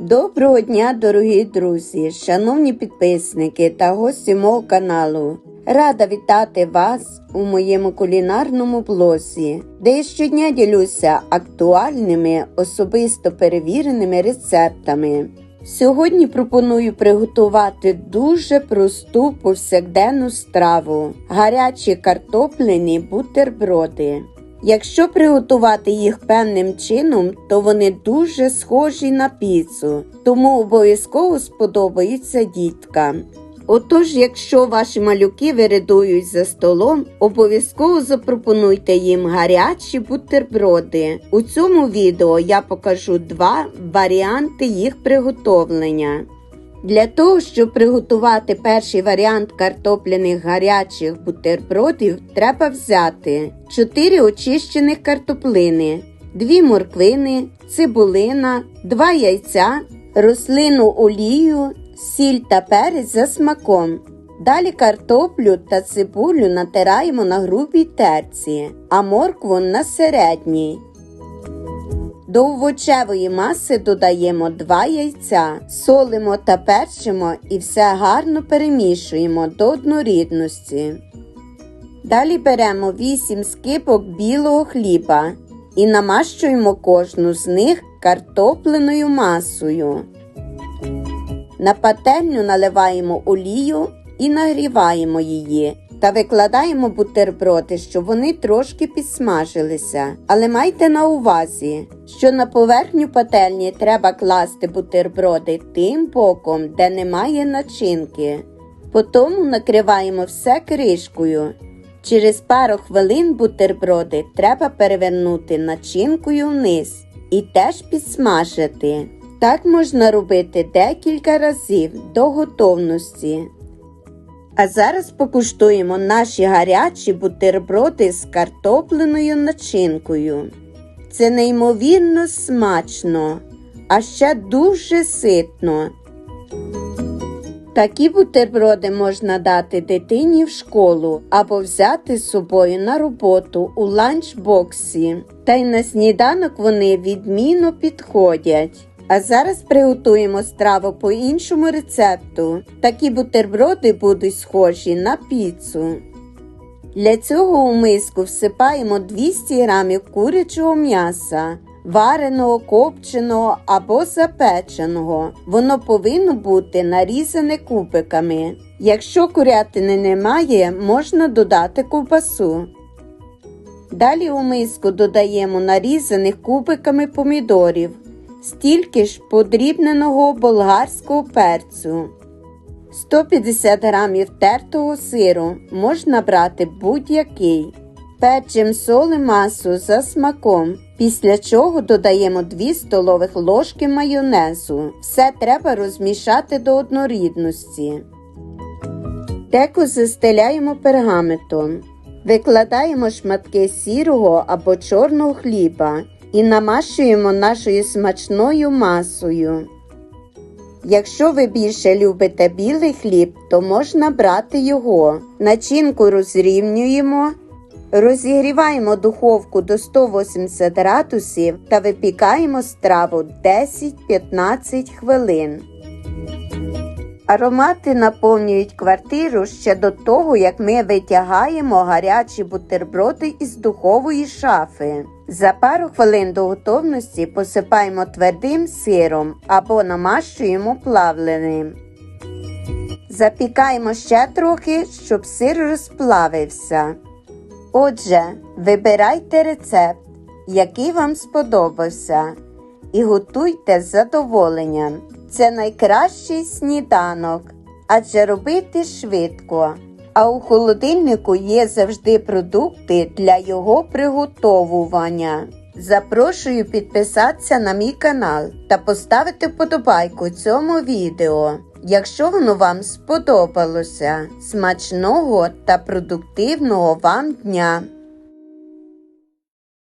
Доброго дня, дорогі друзі, шановні підписники та гості мого каналу. Рада вітати вас у моєму кулінарному блозі, де я щодня ділюся актуальними, особисто перевіреними рецептами. Сьогодні пропоную приготувати дуже просту повсякденну страву гарячі картоплені бутерброди. Якщо приготувати їх певним чином, то вони дуже схожі на піцу, тому обов'язково сподобаються діткам. Отож, якщо ваші малюки виридують за столом, обов'язково запропонуйте їм гарячі бутерброди. У цьому відео я покажу два варіанти їх приготовлення. Для того, щоб приготувати перший варіант картопляних гарячих бутербродів, треба взяти 4 очищених картоплини, 2 морквини, цибулина, 2 яйця, рослину олію, сіль та перець за смаком. Далі картоплю та цибулю натираємо на грубій терці, а моркву на середній. До овочевої маси додаємо 2 яйця, солимо та перчимо і все гарно перемішуємо до однорідності. Далі беремо 8 скипок білого хліба і намащуємо кожну з них картопленою масою. На пательню наливаємо олію і нагріваємо її. Та викладаємо бутерброди, щоб вони трошки підсмажилися. Але майте на увазі, що на поверхню пательні треба класти бутерброди тим боком, де немає начинки. Потім накриваємо все кришкою. Через пару хвилин бутерброди треба перевернути начинкою вниз і теж підсмажити. Так можна робити декілька разів до готовності. А зараз покуштуємо наші гарячі бутерброди з картопленою начинкою. Це неймовірно смачно, а ще дуже ситно. Такі бутерброди можна дати дитині в школу або взяти з собою на роботу у ланчбоксі. Та й на сніданок вони відмінно підходять. А зараз приготуємо страву по іншому рецепту. Такі бутерброди будуть схожі на піцу. Для цього у миску всипаємо 200 г курячого м'яса, вареного, копченого або запеченого. Воно повинно бути нарізане кубиками. Якщо курятини немає, можна додати ковбасу. Далі у миску додаємо нарізаних кубиками помідорів стільки ж подрібненого болгарського перцю. 150 г тертого сиру можна брати будь-який. Печем соли масу за смаком, після чого додаємо 2 столових ложки майонезу. Все треба розмішати до однорідності. Теку застеляємо пергаментом. Викладаємо шматки сірого або чорного хліба і намашуємо нашою смачною масою. Якщо ви більше любите білий хліб, то можна брати його. Начинку розрівнюємо, розігріваємо духовку до 180 градусів та випікаємо страву 10-15 хвилин. Аромати наповнюють квартиру ще до того, як ми витягаємо гарячі бутерброди із духової шафи. За пару хвилин до готовності посипаємо твердим сиром або намащуємо плавленим. Запікаємо ще трохи, щоб сир розплавився. Отже, вибирайте рецепт, який вам сподобався, і готуйте з задоволенням. Це найкращий сніданок, адже робити швидко. А у холодильнику є завжди продукти для його приготовування. Запрошую підписатися на мій канал та поставити вподобайку цьому відео. Якщо воно вам сподобалося, смачного та продуктивного вам дня!